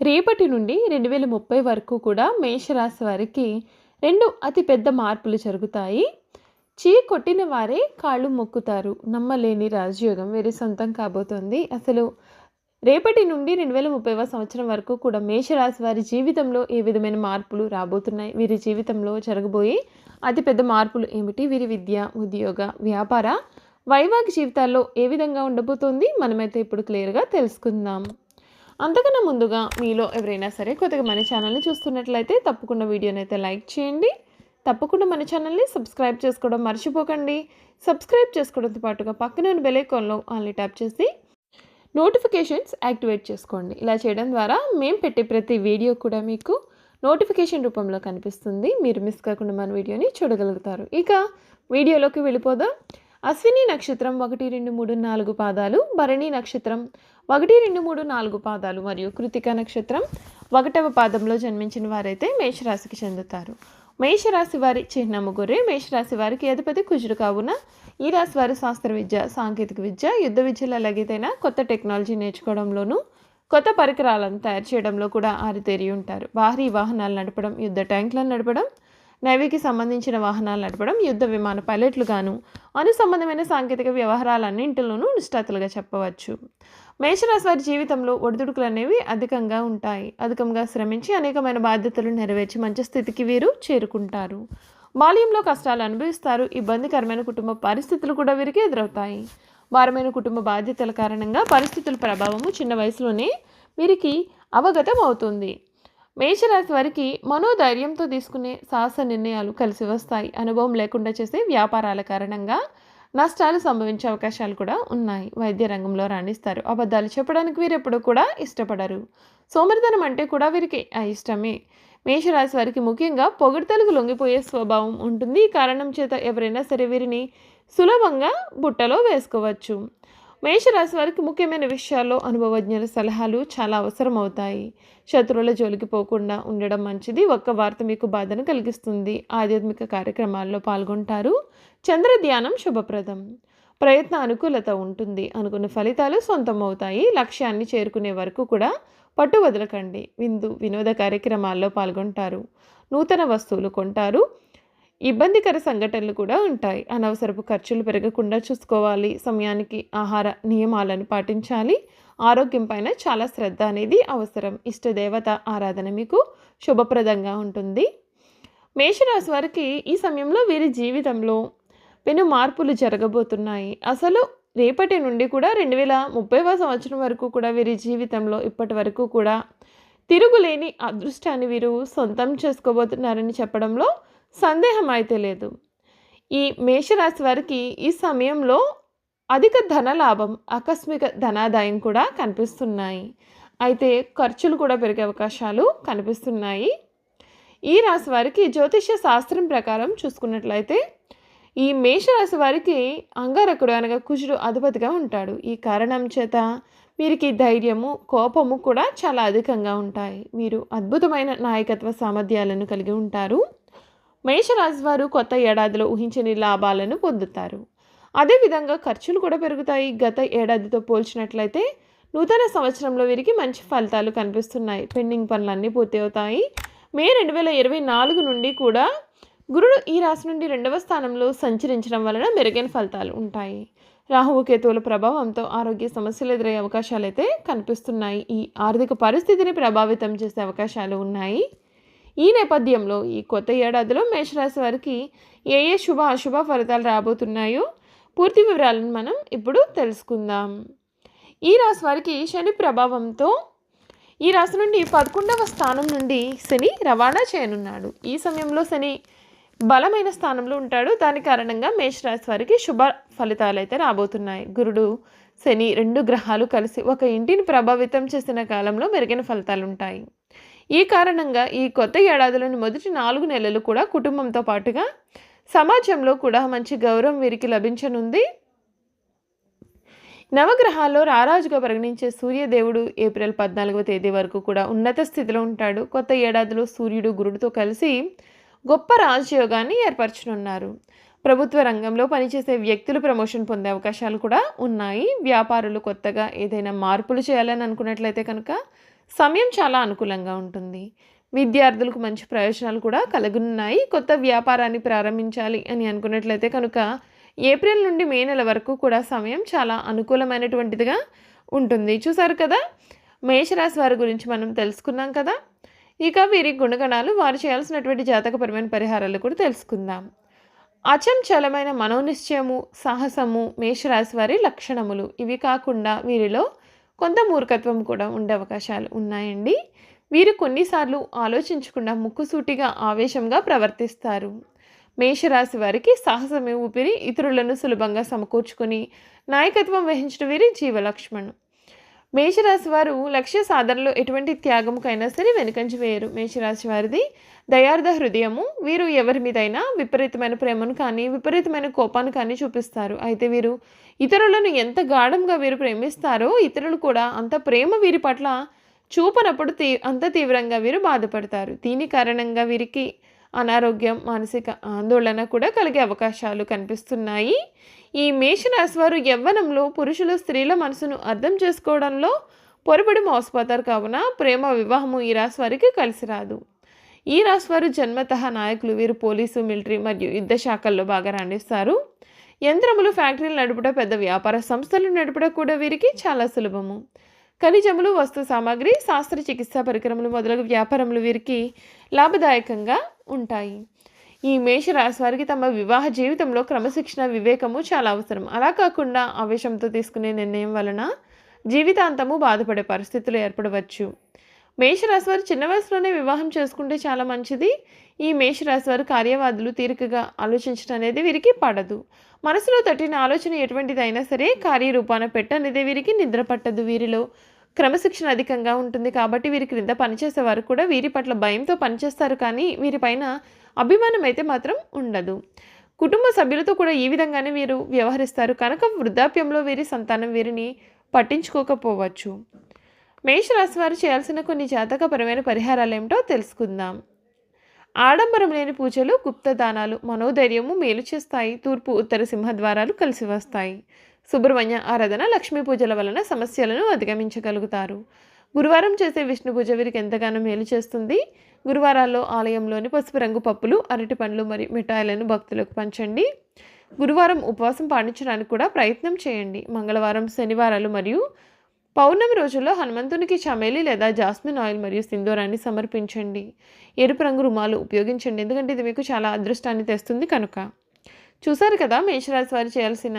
రేపటి నుండి రెండు వేల ముప్పై వరకు కూడా మేషరాశి వారికి రెండు అతిపెద్ద మార్పులు జరుగుతాయి. చీ కొట్టిన వారే కాళ్ళు మొక్కుతారు. నమ్మలేని రాజయోగం వీరి సొంతం కాబోతోంది. అసలు రేపటి నుండి రెండు వేల ముప్పైవ సంవత్సరం వరకు కూడా మేషరాశి వారి జీవితంలో ఏ విధమైన మార్పులు రాబోతున్నాయి? వీరి జీవితంలో జరగబోయే అతిపెద్ద మార్పులు ఏమిటి? వీరి విద్య ఉద్యోగ వ్యాపార వైవాహిక జీవితాల్లో ఏ విధంగా ఉండబోతోంది? మనమైతే ఇప్పుడు క్లియర్గా తెలుసుకుందాం. అంతకన్నా ముందుగా మీలో ఎవరైనా సరే కొత్తగా మన ఛానల్ని చూస్తున్నట్లయితే తప్పకుండా వీడియోని అయితే లైక్ చేయండి. తప్పకుండా మన ఛానల్ని సబ్స్క్రైబ్ చేసుకోవడం మర్చిపోకండి. సబ్స్క్రైబ్ చేసుకోవడంతో పాటుగా పక్కన ఉన్న బెల్ ఐకాన్లో ఆన్లీ ట్యాప్ చేసి నోటిఫికేషన్స్ యాక్టివేట్ చేసుకోండి. ఇలా చేయడం ద్వారా మేము పెట్టే ప్రతి వీడియో కూడా మీకు నోటిఫికేషన్ రూపంలో కనిపిస్తుంది. మీరు మిస్ కాకుండా మన వీడియోని చూడగలుగుతారు. ఇక వీడియోలోకి వెళ్ళిపోదాం. అశ్విని నక్షత్రం ఒకటి రెండు మూడు నాలుగు పాదాలు భరణి నక్షత్రం ఒకటి రెండు మూడు నాలుగు పాదాలు మరియు కృతిక నక్షత్రం ఒకటవ పాదంలో జన్మించిన వారైతే మేషరాశికి చెందుతారు. మేషరాశి వారి చిహ్నము గొర్రె మేషరాశి వారికి అధిపతి కుజుడు కావున ఈ రాశి వారి శాస్త్ర విద్య సాంకేతిక విద్య యుద్ధ విద్యలు అలాగేదైనా కొత్త టెక్నాలజీ నేర్చుకోవడంలోనూ కొత్త పరికరాలను తయారు చేయడంలో కూడా ఆరితేరి ఉంటారు. భారీ వాహనాలు నడపడం యుద్ధ ట్యాంకులను నడపడం నేవీకి సంబంధించిన వాహనాలు నడపడం యుద్ధ విమాన పైలట్లుగాను అనుసంబంధమైన సాంకేతిక వ్యవహారాలన్నింటిలోనూ నిష్ఠాతులుగా చెప్పవచ్చు. మేషరాశి వారి జీవితంలో ఒడిదుడుకులు అనేవి అధికంగా ఉంటాయి. అధికంగా శ్రమించి అనేకమైన బాధ్యతలు నెరవేర్చి మంచి స్థితికి వీరు చేరుకుంటారు. బాల్యంలో కష్టాలు అనుభవిస్తారు. ఇబ్బందికరమైన కుటుంబ పరిస్థితులు కూడా వీరికి ఎదురవుతాయి. భారమైన కుటుంబ బాధ్యతల కారణంగా పరిస్థితుల ప్రభావము చిన్న వయసులోనే వీరికి అవగతం అవుతుంది మేషరాశి వారికి మనోధైర్యంతో తీసుకునే సాహస నిర్ణయాలు కలిసి వస్తాయి. అనుభవం లేకుండా చేసే వ్యాపారాల కారణంగా నష్టాలు సంభవించే అవకాశాలు కూడా ఉన్నాయి. వైద్య రంగంలో రాణిస్తారు. అబద్ధాలు చెప్పడానికి వీరు ఎప్పుడు కూడా ఇష్టపడరు. సోమరితనం అంటే కూడా వీరికి ఇష్టమే. మేషరాశి వారికి ముఖ్యంగా పొగడ్తలకు లొంగిపోయే స్వభావం ఉంటుంది. ఈ కారణం చేత ఎవరైనా సరే వీరిని సులభంగా బుట్టలో వేసుకోవచ్చు. మేషరాశి వారికి ముఖ్యమైన విషయాల్లో అనుభవజ్ఞుల సలహాలు చాలా అవసరం అవుతాయి శత్రువుల జోలికి పోకుండా ఉండడం మంచిది. ఒక్క వార్త మీకు బాధను కలిగిస్తుంది. ఆధ్యాత్మిక కార్యక్రమాల్లో పాల్గొంటారు. చంద్ర ధ్యానం శుభప్రదం. ప్రయత్న అనుకూలత ఉంటుంది. అనుకున్న ఫలితాలు సొంతం అవుతాయి లక్ష్యాన్ని చేరుకునే వరకు కూడా పట్టు వదలకండి విందు వినోద కార్యక్రమాల్లో పాల్గొంటారు. నూతన వస్తువులు కొంటారు. ఇబ్బందికర సంఘటనలు కూడా ఉంటాయి. అనవసరపు ఖర్చులు పెరగకుండా చూసుకోవాలి. సమయానికి ఆహార నియమాలను పాటించాలి. ఆరోగ్యం పైన చాలా శ్రద్ధ అనేది అవసరం. ఇష్టదేవత ఆరాధన మీకు శుభప్రదంగా ఉంటుంది. మేషరాశి వారికి ఈ సమయంలో వీరి జీవితంలో పెను మార్పులు జరగబోతున్నాయి. అసలు రేపటి నుండి కూడా రెండు వేల ముప్పైవ సంవత్సరం వరకు కూడా వీరి జీవితంలో ఇప్పటి వరకు కూడా తిరుగులేని అదృష్టాన్ని వీరు సొంతం చేసుకోబోతున్నారని చెప్పడంలో సందేహం అయితే లేదు. ఈ మేషరాశి వారికి ఈ సమయంలో అధిక ధన లాభం ఆకస్మిక ధనాదాయం కూడా కనిపిస్తున్నాయి. అయితే ఖర్చులు కూడా పెరిగే అవకాశాలు కనిపిస్తున్నాయి. ఈ రాశి వారికి జ్యోతిష్య శాస్త్రం ప్రకారం చూసుకున్నట్లయితే ఈ మేషరాశి వారికి అంగారకుడు అనగా కుజుడు అధిపతిగా ఉంటాడు. ఈ కారణం చేత వీరికి ధైర్యము కోపము కూడా చాలా అధికంగా ఉంటాయి. వీరు అద్భుతమైన నాయకత్వ సామర్థ్యాలను కలిగి ఉంటారు. మేషరాశి వారు కొత్త ఏడాదిలో ఊహించని లాభాలను పొందుతారు. అదేవిధంగా ఖర్చులు కూడా పెరుగుతాయి. గత ఏడాదితో పోల్చినట్లయితే నూతన సంవత్సరంలో వీరికి మంచి ఫలితాలు కనిపిస్తున్నాయి. పెండింగ్ పనులన్నీ పూర్తి అవుతాయి మే రెండు వేల ఇరవై నాలుగు నుండి కూడా గురుడు ఈ రాశి నుండి రెండవ స్థానంలో సంచరించడం వలన మెరుగైన ఫలితాలు ఉంటాయి. రాహువు కేతువుల ప్రభావంతో ఆరోగ్య సమస్యలు ఎదురయ్యే అవకాశాలు అయితే కనిపిస్తున్నాయి. ఈ ఆర్థిక పరిస్థితిని ప్రభావితం చేసే అవకాశాలు ఉన్నాయి. ఈ నేపథ్యంలో ఈ కొత్త ఏడాదిలో మేషరాశి వారికి ఏ ఏ శుభ అశుభ ఫలితాలు రాబోతున్నాయో పూర్తి వివరాలను మనం ఇప్పుడు తెలుసుకుందాం. ఈ రాశి వారికి శని ప్రభావంతో ఈ రాశి నుండి పదకొండవ స్థానం నుండి శని రవాణా చేయనున్నాడు. ఈ సమయంలో శని బలమైన స్థానంలో ఉంటాడు. దాని కారణంగా మేషరాశి వారికి శుభ ఫలితాలు అయితే రాబోతున్నాయి. గురుడు శని రెండు గ్రహాలు కలిసి ఒక ఇంటిని ప్రభావితం చేసిన కాలంలో మెరుగైన ఫలితాలు ఉంటాయి. ఈ కారణంగా ఈ కొత్త ఏడాదిలోని మొదటి నాలుగు నెలలు కూడా కుటుంబంతో పాటుగా సమాజంలో కూడా మంచి గౌరవం వీరికి లభించనుంది. నవగ్రహాల్లో రారాజుగా పరిగణించే సూర్యదేవుడు ఏప్రిల్ పద్నాలుగవ తేదీ వరకు కూడా ఉన్నత స్థితిలో ఉంటాడు. కొత్త ఏడాదిలో సూర్యుడు గురుడితో కలిసి గొప్ప రాజయోగాన్ని ఏర్పరచనున్నారు. ప్రభుత్వ రంగంలో పనిచేసే వ్యక్తులు ప్రమోషన్ పొందే అవకాశాలు కూడా ఉన్నాయి. వ్యాపారులు కొత్తగా ఏదైనా మార్పులు చేయాలని అనుకున్నట్లయితే కనుక సమయం చాలా అనుకూలంగా ఉంటుంది. విద్యార్థులకు మంచి ప్రయోజనాలు కూడా కలుగున్నాయి. కొత్త వ్యాపారాన్ని ప్రారంభించాలి అని అనుకున్నట్లయితే కనుక ఏప్రిల్ నుండి మే నెల వరకు కూడా సమయం చాలా అనుకూలమైనటువంటిదిగా ఉంటుంది. చూసారు కదా? మేషరాశి వారి గురించి మనం తెలుసుకున్నాం కదా? ఇక వీరి గుణగణాలు వారు చేయాల్సినటువంటి జాతకపరమైన పరిహారాలు కూడా తెలుసుకుందాం. అచంచలమైన మనోనిశ్చయము సాహసము మేషరాశి వారి లక్షణములు. ఇవి కాకుండా వీరిలో కొంత మూర్ఖత్వం కూడా ఉండే అవకాశాలు ఉన్నాయండి. వీరు కొన్నిసార్లు ఆలోచించకుండా ముక్కుసూటిగా ఆవేశంగా ప్రవర్తిస్తారు. మేషరాశి వారికి సాహసమే ఊపిరి ఇతరులను సులభంగా సమకూర్చుకొని నాయకత్వం వహించిన వీరి జీవలక్ష్మణ్. మేషరాశి వారు లక్ష్య సాధనలో ఎటువంటి త్యాగముకైనా సరే వెనుకంచి వేయరు. మేషరాశి వారిది దయార్థ హృదయము. వీరు ఎవరి మీదైనా విపరీతమైన ప్రేమను కానీ విపరీతమైన కోపాన్ని కానీ చూపిస్తారు. అయితే వీరు ఇతరులను ఎంత గాఢంగా వీరు ప్రేమిస్తారో ఇతరులు కూడా అంత ప్రేమ వీరి పట్ల చూపనప్పుడు తీ అంత తీవ్రంగా వీరు బాధపడతారు. దీని కారణంగా వీరికి అనారోగ్యం మానసిక ఆందోళన కూడా కలిగే అవకాశాలు కనిపిస్తున్నాయి. ఈ మేషరాశి వారు యవ్వనంలో పురుషులు స్త్రీల మనసును అర్థం చేసుకోవడంలో పొరపడి మోసపోతారు కావున ప్రేమ వివాహము ఈ రాశి వారికి కలిసి రాదు. ఈ రాశి వారు జన్మత నాయకులు. వీరు పోలీసు మిలిటరీ మరియు యుద్ధ శాఖల్లో బాగా రాణిస్తారు. యంత్రములు ఫ్యాక్టరీలు నడుపుట పెద్ద వ్యాపార సంస్థలు నడుపుట కూడా వీరికి చాలా సులభము. ఖనిజములు వస్తు సామాగ్రి శాస్త్ర చికిత్సా పరికరములు మొదలగు వ్యాపారములు వీరికి లాభదాయకంగా ఉంటాయి. ఈ మేషరాశి వారికి తమ వివాహ జీవితంలో క్రమశిక్షణ వివేకము చాలా అవసరం. అలా కాకుండా ఆవేశంతో తీసుకునే నిర్ణయం వలన జీవితాంతము బాధపడే పరిస్థితులు ఏర్పడవచ్చు. మేషరాశి వారు చిన్న వయసులోనే వివాహం చేసుకుంటే చాలా మంచిది. ఈ మేషరాశి వారు కార్యవాదులు తీరికగా ఆలోచించడం అనేది వీరికి పడదు. మనసులో తట్టిన ఆలోచన ఎటువంటిదైనా సరే కార్యరూపాన పెట్టనేది వీరికి నిద్ర పట్టదు. వీరిలో క్రమశిక్షణ అధికంగా ఉంటుంది కాబట్టి వీరి క్రింద పనిచేసేవారు కూడా వీరి పట్ల భయంతో పనిచేస్తారు కానీ వీరిపైన అభిమానం అయితే మాత్రం ఉండదు. కుటుంబ సభ్యులతో కూడా ఈ విధంగానే వీరు వ్యవహరిస్తారు. కనుక వృద్ధాప్యంలో వీరి సంతానం వీరిని పట్టించుకోకపోవచ్చు. మేషరాశి వారు చేయాల్సిన కొన్ని జాతకపరమైన పరిహారాలు ఏమిటో తెలుసుకుందాం. ఆడంబరం లేని పూజలు గుప్త దానాలు మనోధైర్యము మేలు చేస్తాయి. తూర్పు ఉత్తర సింహద్వారాలు కలిసి వస్తాయి. సుబ్రహ్మణ్య ఆరాధన లక్ష్మీ పూజల వలన సమస్యలను అధిగమించగలుగుతారు. గురువారం చేసే విష్ణు పూజ వీరికి ఎంతగానో మేలు చేస్తుంది. గురువారాల్లో ఆలయంలోని పసుపు రంగు పప్పులు అరటి పండ్లు మరియు మిఠాయిలను భక్తులకు పంచండి. గురువారం ఉపవాసం పాటించడానికి కూడా ప్రయత్నం చేయండి. మంగళవారం శనివారాలు మరియు పౌర్ణమి రోజుల్లో హనుమంతునికి చమేలి లేదా జాస్మిన్ ఆయిల్ మరియు సింధూరాన్ని సమర్పించండి. ఎరుపు రంగు రుమాలు ఉపయోగించండి. ఎందుకంటే ఇది మీకు చాలా అదృష్టాన్ని తెస్తుంది కనుక. చూశారు కదా మేషరాశి వారు చేయాల్సిన